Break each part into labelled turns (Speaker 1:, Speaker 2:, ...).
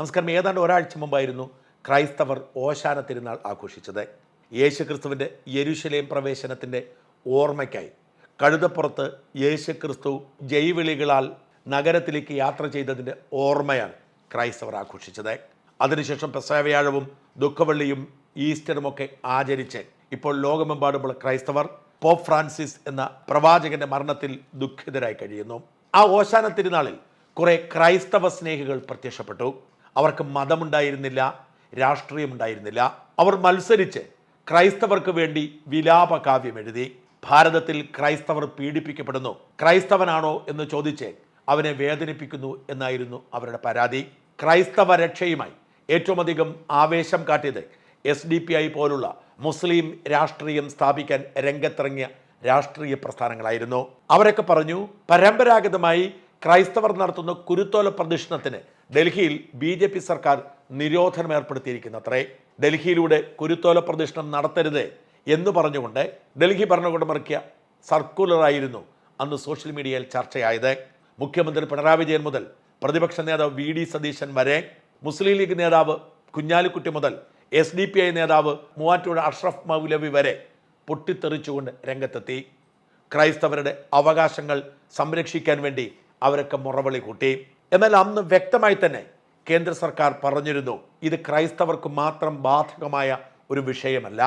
Speaker 1: നമസ്കാരം. ഏതാണ്ട് ഒരാഴ്ച മുമ്പായിരുന്നു ക്രൈസ്തവർ ഓശാന തിരുനാൾ ആഘോഷിച്ചത്. യേശുക്രിസ്തുവിന്റെ യെരുശലേം പ്രവേശനത്തിന്റെ ഓർമ്മയ്ക്കായി. കഴുതപ്പുറത്ത് യേശുക്രിസ്തു ജൈവിളികളാൽ നഗരത്തിലേക്ക് യാത്ര ചെയ്തതിന്റെ ഓർമ്മയാണ് ക്രൈസ്തവർ ആഘോഷിച്ചത്. അതിനുശേഷം പെസവ്യാഴവും ദുഃഖവെള്ളിയും ഈസ്റ്ററുമൊക്കെ ആചരിച്ച് ഇപ്പോൾ ലോകമെമ്പാടുമുള്ള ക്രൈസ്തവർ പോപ്പ് ഫ്രാൻസിസ് എന്ന പ്രവാചകന്റെ മരണത്തിൽ ദുഃഖിതരായി കഴിയുന്നു. ആ ഓശാന തിരുനാളിൽ കുറെ ക്രൈസ്തവ സ്നേഹികൾ പ്രത്യക്ഷപ്പെട്ടു. അവർക്ക് മതമുണ്ടായിരുന്നില്ല രാഷ്ട്രീയമുണ്ടായിരുന്നില്ല. അവർ മത്സരിച്ച് ക്രൈസ്തവർക്ക് വേണ്ടി വിലാപകാവ്യം എഴുതി. ഭാരതത്തിൽ ക്രൈസ്തവർ പീഡിപ്പിക്കപ്പെടുന്നു. ക്രൈസ്തവനാണോ എന്ന് ചോദിച്ച് അവനെ വേദനിപ്പിക്കുന്നു എന്നായിരുന്നു അവരുടെ പരാതി. ക്രൈസ്തവ രക്ഷയുമായി ഏറ്റവും അധികം ആവേശം കാട്ടിയത് എസ് ഡി പി ഐ പോലുള്ള മുസ്ലിം രാഷ്ട്രീയം സ്ഥാപിക്കാൻ രംഗത്തിറങ്ങിയ രാഷ്ട്രീയ പ്രസ്ഥാനങ്ങളായിരുന്നു. അവരൊക്കെ പറഞ്ഞു പരമ്പരാഗതമായി ക്രൈസ്തവർ നടത്തുന്ന കുരുത്തോല പ്രദക്ഷിണത്തിന് ഡൽഹിയിൽ ബി ജെ പി സർക്കാർ നിരോധനം ഏർപ്പെടുത്തിയിരിക്കുന്നത്രേ ഡൽഹിയിലൂടെ കുരുത്തോല പ്രദർശനം നടത്തരുത് എന്ന് പറഞ്ഞുകൊണ്ട് ഡൽഹി ഭരണകൂടം ഇറക്കിയ സർക്കുലറായിരുന്നു അന്ന് സോഷ്യൽ മീഡിയയിൽ ചർച്ചയായത്. മുഖ്യമന്ത്രി പിണറായി വിജയൻ മുതൽ പ്രതിപക്ഷ നേതാവ് വി ഡി സതീശൻ വരെ മുസ്ലിം ലീഗ് നേതാവ് കുഞ്ഞാലിക്കുട്ടി മുതൽ എസ് ഡി പി ഐ നേതാവ് മൂവാറ്റുപുഴ അഷ്റഫ് മൗലവി വരെ പൊട്ടിത്തെറിച്ചുകൊണ്ട് രംഗത്തെത്തി. ക്രൈസ്തവരുടെ അവകാശങ്ങൾ സംരക്ഷിക്കാൻ വേണ്ടി അവരൊക്കെ മുറവിളി കൂട്ടി. എന്നാൽ അന്ന് വ്യക്തമായി തന്നെ കേന്ദ്ര സർക്കാർ പറഞ്ഞിരുന്നു ഇത് ക്രൈസ്തവർക്ക് മാത്രം ബാധകമായ ഒരു വിഷയമല്ല.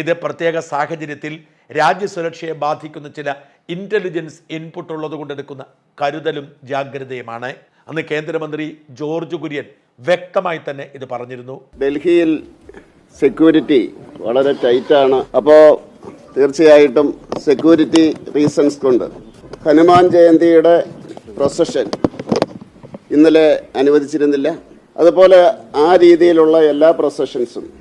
Speaker 1: ഇത് പ്രത്യേക സാഹചര്യത്തിൽ രാജ്യസുരക്ഷയെ ബാധിക്കുന്ന ചില ഇന്റലിജൻസ് ഇൻപുട്ട് ഉള്ളത് എടുക്കുന്ന കരുതലും ജാഗ്രതയുമാണ്. അന്ന് കേന്ദ്രമന്ത്രി ജോർജ് കുര്യൻ വ്യക്തമായി തന്നെ ഇത് പറഞ്ഞിരുന്നു.
Speaker 2: ഡൽഹിയിൽ സെക്യൂരിറ്റി വളരെ ടൈറ്റാണ് അപ്പോൾ തീർച്ചയായിട്ടും സെക്യൂരിറ്റി റീസൺസ് കൊണ്ട് ഹനുമാൻ ജയന്തിയുടെ പ്രൊസഷൻ ഇന്നലെ അനുവദിച്ചിരുന്നില്ല. അതുപോലെ ആ രീതിയിലുള്ള എല്ലാ പ്രൊസഷൻസും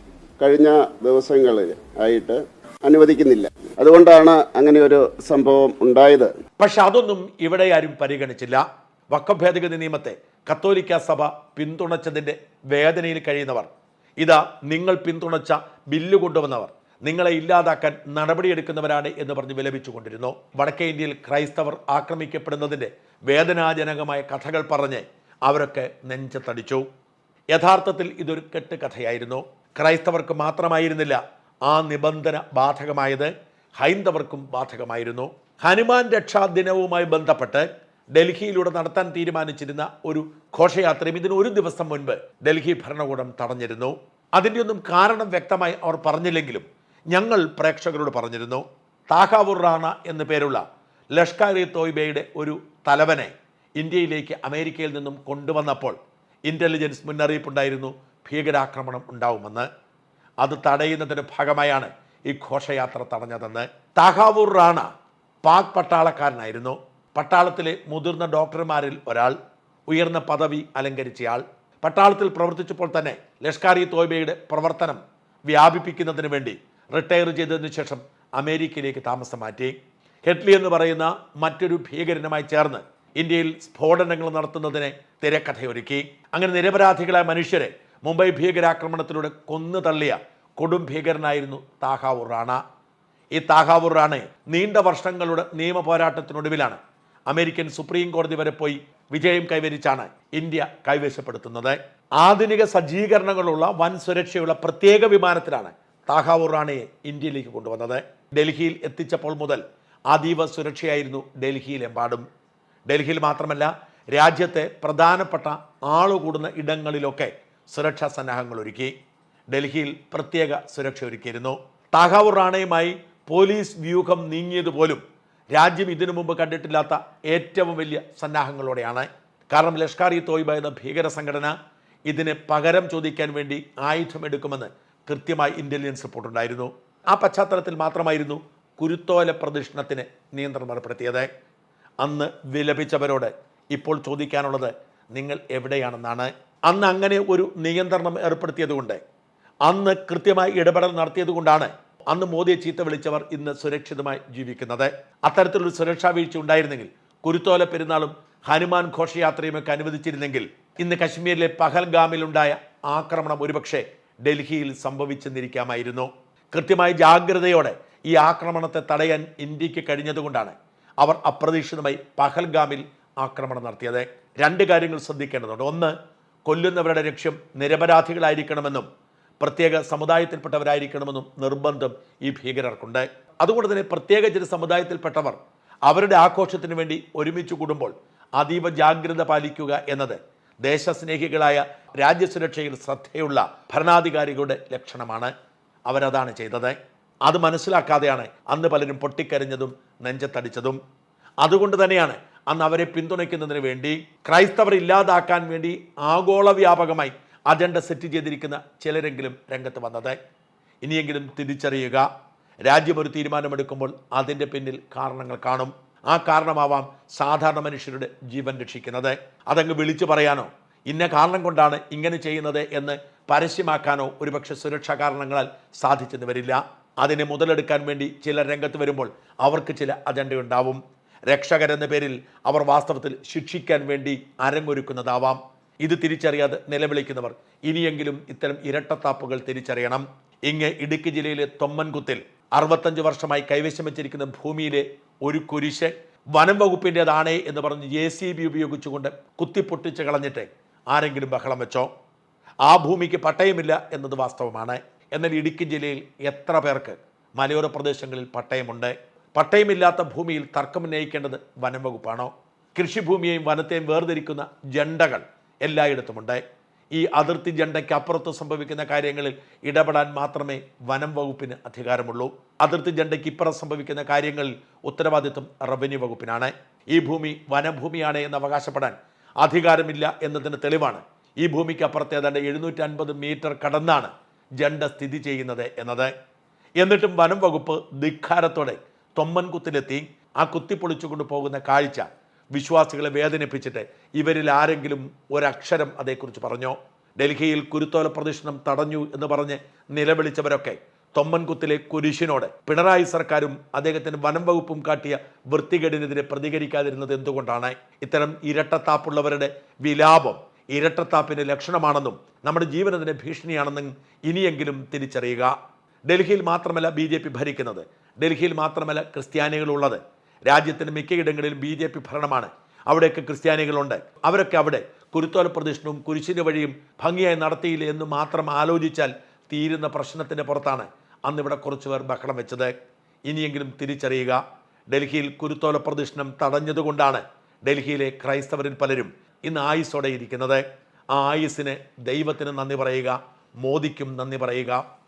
Speaker 2: കഴിഞ്ഞ ദിവസങ്ങളിൽ ആയിട്ട് അനുവദിക്കുന്നില്ല. അതുകൊണ്ടാണ് അങ്ങനെ ഒരു സംഭവം ഉണ്ടായത്.
Speaker 1: പക്ഷെ അതൊന്നും ഇവിടെ ആരും പരിഗണിച്ചില്ല. വക്കം ഭേദഗതി നിയമത്തെ കത്തോലിക്ക സഭ പിന്തുണച്ചതിന്റെ വേദനയിൽ കഴിയുന്നവർ. ഇതാ നിങ്ങൾ പിന്തുണച്ച ബില്ല് കൊണ്ടുവന്നവർ. നിങ്ങളെ ഇല്ലാതാക്കാൻ നടപടിയെടുക്കുന്നവരാണ് എന്ന് പറഞ്ഞ് വിലപിച്ചുകൊണ്ടിരുന്നു. വടക്കേ ഇന്ത്യയിൽ ക്രൈസ്തവർ ആക്രമിക്കപ്പെടുന്നതിന്റെ വേദനാജനകമായ കഥകൾ പറഞ്ഞ് അവരൊക്കെ നെഞ്ചത്തടിച്ചു. യഥാർത്ഥത്തിൽ ഇതൊരു കെട്ടുകഥയായിരുന്നു. ക്രൈസ്തവർക്ക് മാത്രമായിരുന്നില്ല ആ നിബന്ധന ബാധകമായത് ഹൈന്ദവർക്കും ബാധകമായിരുന്നു. ഹനുമാൻ രക്ഷാ ദിനവുമായി ബന്ധപ്പെട്ട് ഡൽഹിയിലൂടെ നടത്താൻ തീരുമാനിച്ചിരുന്ന ഒരു ഘോഷയാത്രയും ഇതിന് ഒരു ദിവസം മുൻപ് ഡൽഹി ഭരണകൂടം തടഞ്ഞിരുന്നു. അതിന്റെ ഒന്നും കാരണം വ്യക്തമായി അവർ പറഞ്ഞില്ലെങ്കിലും ഞങ്ങൾ പ്രേക്ഷകരോട് പറഞ്ഞിരുന്നു താഹാവുർ റാണ എന്നു പേരുള്ള ലഷ്കർ ഇ തോയ്ബയുടെ ഒരു തലവനെ ഇന്ത്യയിലേക്ക് അമേരിക്കയിൽ നിന്നും കൊണ്ടുവന്നപ്പോൾ ഇന്റലിജൻസ് മുന്നറിയിപ്പുണ്ടായിരുന്നു. ഭീകരാക്രമണം ഉണ്ടാവുമെന്ന്. അത് തടയുന്നതിന്റെ ഭാഗമായാണ് ഈ ഘോഷയാത്ര തടഞ്ഞതെന്ന്. താഹാവൂർ റാണ പാക് പട്ടാളക്കാരനായിരുന്നു. പട്ടാളത്തിലെ മുതിർന്ന ഡോക്ടർമാരിൽ ഒരാൾ ഉയർന്ന പദവി അലങ്കരിച്ചയാൾ. പട്ടാളത്തിൽ പ്രവർത്തിച്ചപ്പോൾ തന്നെ ലഷ്കർ ഇ തോയ്ബയുടെ പ്രവർത്തനം വ്യാപിപ്പിക്കുന്നതിന് വേണ്ടി റിട്ടയർ ചെയ്തതിനു ശേഷം അമേരിക്കയിലേക്ക് താമസം മാറ്റി. ഹെഡ്ലി എന്ന് പറയുന്ന മറ്റൊരു ഭീകരനുമായി ചേർന്ന് ഇന്ത്യയിൽ സ്ഫോടനങ്ങൾ നടത്തുന്നതിന് തിരക്കഥയൊരുക്കി. അങ്ങനെ നിരപരാധികളായ മനുഷ്യരെ മുംബൈ ഭീകരാക്രമണത്തിലൂടെ കൊന്നു തള്ളിയ കൊടും ഭീകരനായിരുന്നു താഹാവൂർ റാണ. ഈ താഹാവൂർ റാണ നീണ്ട വർഷങ്ങളുടെ നിയമ പോരാട്ടത്തിനൊടുവിലാണ് അമേരിക്കൻ സുപ്രീം കോടതി വരെ പോയി വിജയം കൈവരിച്ചാണ് ഇന്ത്യ കൈവശപ്പെടുത്തുന്നത്. ആധുനിക സജ്ജീകരണങ്ങളുള്ള വൻ സുരക്ഷയുള്ള പ്രത്യേക വിമാനത്തിലാണ് താഹാവൂർ റാണയെ ഇന്ത്യയിലേക്ക് കൊണ്ടുവന്നത്. ഡൽഹിയിൽ എത്തിച്ചപ്പോൾ മുതൽ അതീവ സുരക്ഷയായിരുന്നു ഡൽഹിയിലെമ്പാടും. ഡൽഹിയിൽ മാത്രമല്ല രാജ്യത്തെ പ്രധാനപ്പെട്ട ആളുകൂടുന്ന ഇടങ്ങളിലൊക്കെ സുരക്ഷാ സന്നാഹങ്ങൾ ഒരുക്കി. ഡൽഹിയിൽ പ്രത്യേക സുരക്ഷ ഒരുക്കിയിരുന്നു. താഹാവൂർ റാണയുമായി പോലീസ് വ്യൂഹം നീങ്ങിയതുപോലും രാജ്യം ഇതിനു മുമ്പ് കണ്ടിട്ടില്ലാത്ത ഏറ്റവും വലിയ സന്നാഹങ്ങളോടെയാണ്. കാരണം ലഷ്കർ ഇ തോയ്ബ എന്ന ഭീകര സംഘടന ഇതിന് പകരം ചോദിക്കാൻ വേണ്ടി ആയുധമെടുക്കുമെന്ന് കൃത്യമായി ഇന്റലിജൻസ് റിപ്പോർട്ടുണ്ടായിരുന്നു. ആ പശ്ചാത്തലത്തിൽ മാത്രമായിരുന്നു കുരുത്തോല പ്രദക്ഷിണത്തിന് നിയന്ത്രണം ഏർപ്പെടുത്തിയത്. അന്ന് വിലപിച്ചവരോട് ഇപ്പോൾ ചോദിക്കാനുള്ളത് നിങ്ങൾ എവിടെയാണെന്നാണ്. അന്ന് അങ്ങനെ ഒരു നിയന്ത്രണം ഏർപ്പെടുത്തിയതുകൊണ്ട് അന്ന് കൃത്യമായി ഇടപെടൽ നടത്തിയതുകൊണ്ടാണ് അന്ന് മോദിയെ ചീത്ത വിളിച്ചവർ ഇന്ന് സുരക്ഷിതമായി ജീവിക്കുന്നത്. അത്തരത്തിലൊരു സുരക്ഷാ വീഴ്ച ഉണ്ടായിരുന്നെങ്കിൽ കുരുത്തോല പെരുന്നാളും ഹനുമാൻ ഘോഷയാത്രയുമൊക്കെ അനുവദിച്ചിരുന്നെങ്കിൽ ഇന്ന് കശ്മീരിലെ പഹൽഗാമിലുണ്ടായ ആക്രമണം ഒരുപക്ഷെ ഡൽഹിയിൽ സംഭവിച്ചെന്നിരിക്കാമായിരുന്നു. കൃത്യമായ ജാഗ്രതയോടെ ഈ ആക്രമണത്തെ തടയാൻ ഇന്ത്യയ്ക്ക് കഴിഞ്ഞതുകൊണ്ടാണ് അവർ അപ്രതീക്ഷിതമായി പഹൽഗാമിൽ ആക്രമണം നടത്തിയത് രണ്ട് കാര്യങ്ങൾ ശ്രദ്ധിക്കേണ്ടതുണ്ട്. ഒന്ന് കൊല്ലുന്നവരുടെ ലക്ഷ്യം നിരപരാധികളായിരിക്കണമെന്നും പ്രത്യേക സമുദായത്തിൽപ്പെട്ടവരായിരിക്കണമെന്നും നിർബന്ധം ഈ ഭീകരർക്കുണ്ട്. അതുകൊണ്ട് തന്നെ പ്രത്യേക ചില സമുദായത്തിൽപ്പെട്ടവർ അവരുടെ ആഘോഷത്തിന് വേണ്ടി ഒരുമിച്ച് കൂടുമ്പോൾ അതീവ ജാഗ്രത പാലിക്കുക എന്നത് ദേശസ്നേഹികളായ രാജ്യസുരക്ഷയിൽ ശ്രദ്ധയുള്ള ഭരണാധികാരികളുടെ ലക്ഷണമാണ്. അവരതാണ് ചെയ്തത്. അത് മനസ്സിലാക്കാതെയാണ് അന്ന് പലരും പൊട്ടിക്കരഞ്ഞതും നെഞ്ചത്തടിച്ചതും. അതുകൊണ്ട് തന്നെയാണ് അന്ന് അവരെ പിന്തുണയ്ക്കുന്നതിന് വേണ്ടി ക്രൈസ്തവർ ഇല്ലാതാക്കാൻ വേണ്ടി ആഗോള വ്യാപകമായി അജണ്ട സെറ്റ് ചെയ്തിരിക്കുന്ന ചിലരെങ്കിലും രംഗത്ത് വന്നത്. ഇനിയെങ്കിലും തിരിച്ചറിയുക. രാജ്യം ഒരു തീരുമാനമെടുക്കുമ്പോൾ അതിന്റെ പിന്നിൽ കാരണങ്ങൾ കാണും. ആ കാരണമാവാം സാധാരണ മനുഷ്യരുടെ ജീവൻ രക്ഷിക്കുന്നത്. അതങ്ങ് വിളിച്ചു പറയാനോ? ഇന്ന കാരണം കൊണ്ടാണ് ഇങ്ങനെ ചെയ്യുന്നത് എന്ന് പരസ്യമാക്കാനോ ഒരുപക്ഷെ സുരക്ഷാ കാരണങ്ങളാൽ സാധിച്ചെന്ന് വരില്ല. അതിനെ മുതലെടുക്കാൻ വേണ്ടി ചില രംഗത്ത് വരുമ്പോൾ അവർക്ക് ചില അജണ്ടയുണ്ടാവും രക്ഷകരെന്ന പേരിൽ അവർ വാസ്തവത്തിൽ ശിക്ഷിക്കാൻ വേണ്ടി അരങ്ങൊരുക്കുന്നതാവാം. ഇത് തിരിച്ചറിയാതെ നിലവിളിക്കുന്നവർ ഇനിയെങ്കിലും ഇത്തരം ഇരട്ടത്താപ്പുകൾ തിരിച്ചറിയണം. ഇങ്ങ് ഇടുക്കി ജില്ലയിലെ തൊമ്മൻകുത്തിൽ അറുപത്തഞ്ച് വർഷമായി കൈവശം വെച്ചിരിക്കുന്ന ഭൂമിയിലെ ഒരു കുരിശ് വനം വകുപ്പിന്റെതാണ് എന്ന് പറഞ്ഞ് ജെ സി ബി ഉപയോഗിച്ചുകൊണ്ട് കുത്തിപ്പൊട്ടിച്ച് കളഞ്ഞിട്ട് ആരെങ്കിലും ബഹളം വെച്ചോ? ആ ഭൂമിക്ക് പട്ടയമില്ല എന്നത് വാസ്തവമാണ്. എന്നാൽ ഇടുക്കി ജില്ലയിൽ എത്ര പേർക്ക് മലയോര പ്രദേശങ്ങളിൽ പട്ടയമുണ്ട്? പട്ടയമില്ലാത്ത ഭൂമിയിൽ തർക്കം ഉന്നയിക്കേണ്ടത് വനം വകുപ്പാണോ? കൃഷിഭൂമിയെയും വനത്തെയും വേർതിരിക്കുന്ന ജണ്ടകൾ എല്ലായിടത്തുമുണ്ട്. ഈ അതിർത്തി ജണ്ടയ്ക്ക് അപ്പുറത്ത് സംഭവിക്കുന്ന കാര്യങ്ങളിൽ ഇടപെടാൻ മാത്രമേ വനം വകുപ്പിന് അധികാരമുള്ളൂ. അതിർത്തി ജണ്ടയ്ക്ക് ഇപ്പുറം സംഭവിക്കുന്ന കാര്യങ്ങളിൽ ഉത്തരവാദിത്വം റവന്യൂ വകുപ്പിനാണ്. ഈ ഭൂമി വനഭൂമിയാണ് എന്ന് അവകാശപ്പെടാൻ അധികാരമില്ല എന്നതിന് തെളിവാണ്. ഈ ഭൂമിക്ക് അപ്പുറത്ത് ഏതാണ്ട് എഴുന്നൂറ്റി അൻപത് മീറ്റർ കടന്നാണ് ജണ്ട സ്ഥിതി ചെയ്യുന്നത് എന്നത്. എന്നിട്ടും വനം വകുപ്പ് ധിക്കാരത്തോടെ തൊമ്മൻകുത്തിലെത്തി ആ കുത്തി പൊളിച്ചുകൊണ്ട് പോകുന്ന കാഴ്ച വിശ്വാസികളെ വേദനിപ്പിച്ചിട്ട് ഇവരിൽ ആരെങ്കിലും ഒരക്ഷരം അതേക്കുറിച്ച് പറഞ്ഞോ? ഡൽഹിയിൽ കുരുത്തോല പ്രദർശനം തടഞ്ഞു എന്ന് പറഞ്ഞ് നിലവിളിച്ചവരൊക്കെ തൊമ്മൻകുത്തിലെ കുരിശിനോട് പിണറായി സർക്കാരും അദ്ദേഹത്തിന് വനം വകുപ്പും കാട്ടിയ വൃത്തികേടിനെതിരെ പ്രതികരിക്കാതിരുന്നത് എന്തുകൊണ്ടാണ്? ഇത്തരം ഇരട്ടത്താപ്പുള്ളവരുടെ വിലാപം ഇരട്ടത്താപ്പിന്റെ ലക്ഷണമാണെന്നും നമ്മുടെ ജീവനത്തിന് ഭീഷണിയാണെന്നും ഇനിയെങ്കിലും തിരിച്ചറിയുക. ഡൽഹിയിൽ മാത്രമല്ല ബി ജെ പി ഭരിക്കുന്നത്. ഡൽഹിയിൽ മാത്രമല്ല ക്രിസ്ത്യാനികളുള്ളത്. രാജ്യത്തിന് മിക്കയിടങ്ങളിലും ബി ജെ പി ഭരണമാണ്. അവിടെയൊക്കെ ക്രിസ്ത്യാനികളുണ്ട്. അവരൊക്കെ അവിടെ കുരുത്തോല പ്രദക്ഷിണവും കുരിശിന് വഴിയും ഭംഗിയായി നടത്തിയില്ല എന്ന് മാത്രം ആലോചിച്ചാൽ തീരുന്ന പ്രശ്നത്തിന്റെ പുറത്താണ് അന്ന് ഇവിടെ കുറച്ച് പേർ ബഹളം വെച്ചത്. ഇനിയെങ്കിലും തിരിച്ചറിയുക. ഡൽഹിയിൽ കുരുത്തോല പ്രദക്ഷിണം തടഞ്ഞതുകൊണ്ടാണ് ഡൽഹിയിലെ ക്രൈസ്തവരിൽ പലരും ഇന്ന് ആയുസ്സോടെ ഇരിക്കുന്നത്. ആ ആയുസ്സിന് ദൈവത്തിന് നന്ദി പറയുക മോദിക്കും നന്ദി പറയുക.